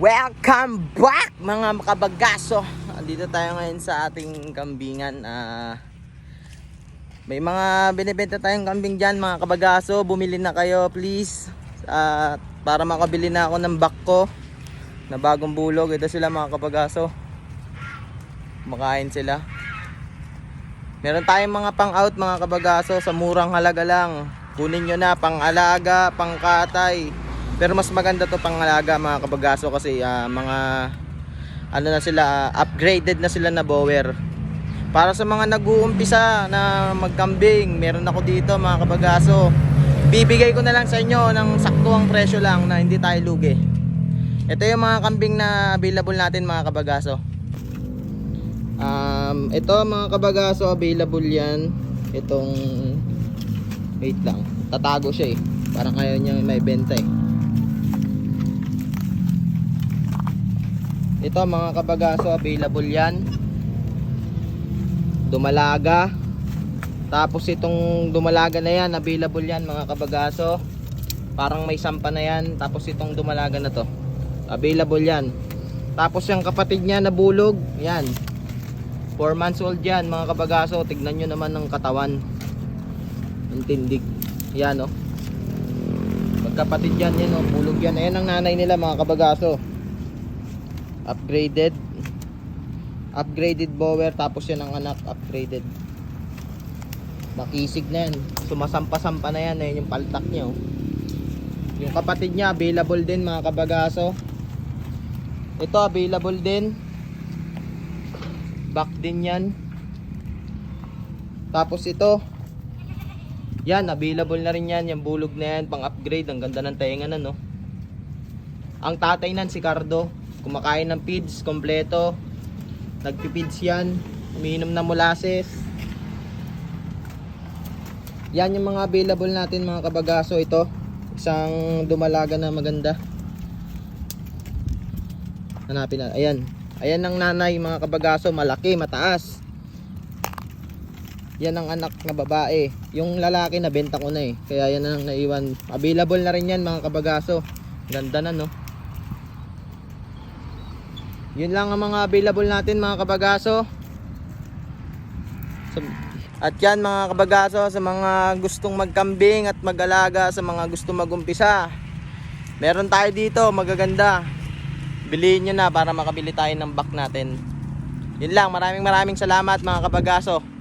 Welcome back mga makabagaso. Andito tayo ngayon sa ating kambingan. Ah, may mga binibenta tayong kambing dyan mga kabagaso. Bumili na kayo please. Ah, para makabili na ako ng back na bagong bulog. Ito sila mga kabagaso. Makain sila. Meron tayong mga pang out mga kabagaso sa murang halaga lang. Kunin nyo na pang alaga, pang katay. Pero mas maganda to pang alaga mga kabagaso kasi ah, mga ano na sila ah, upgraded na sila na bower. Para sa mga nag-uumpisa na magkambing, meron ako dito mga kabagaso. Bibigay ko na lang sa inyo ng saktuang presyo lang na hindi tayo lugi. Ito yung mga kambing na available natin mga kabagaso. Um, ito mga kabagaso available yan. Itong wait lang. Tatago siya eh. Parang ayaw niya may benta eh. Ito mga kabagaso available yan. Dumalaga. Tapos itong dumalaga na yan available yan mga kabagaso. Parang may sampa na yan. Tapos itong dumalaga na to. Available yan. Tapos yung kapatid niya na bulog, yan. 4 months old yan mga kabagaso. Tignan nyo naman ng katawan. Ang tindig. Yan oh. Magkapatid yan yan oh. Bulog yan. Ayan ang nanay nila mga kabagaso. Upgraded. Upgraded bower. Tapos yan ang anak. Upgraded. Makisig na yan. Sumasampa-sampa na yan. Ayan yung paltak niya. Yung kapatid niya available din mga kabagaso. Ito available din. Back din yan. Tapos ito. Yan, available na rin yan. Yung bulog na yan, pang upgrade. Ang ganda ng tenga na, no? Ang tatay nan si Cardo. Kumakain ng feeds, kompleto. Nagpipids yan. Umiinom ng molasses. Yan yung mga available natin mga kabagaso ito. Isang dumalaga na maganda. Hanapin na. Ayan. Ayan ang nanay mga kabagaso. Malaki, mataas. Yan ang anak na babae. Yung lalaki na benta ko na eh. Kaya yan ang naiwan. Available na rin yan mga kabagaso. Ganda na no. Yun lang ang mga available natin mga kabagaso. So, at yan mga kabagaso sa mga gustong magkambing at mag-alaga sa mga gustong magumpisa. Meron tayo dito magaganda. Bilihin nyo na para makabili tayo ng back natin. Yun lang, maraming maraming salamat mga kabagaso.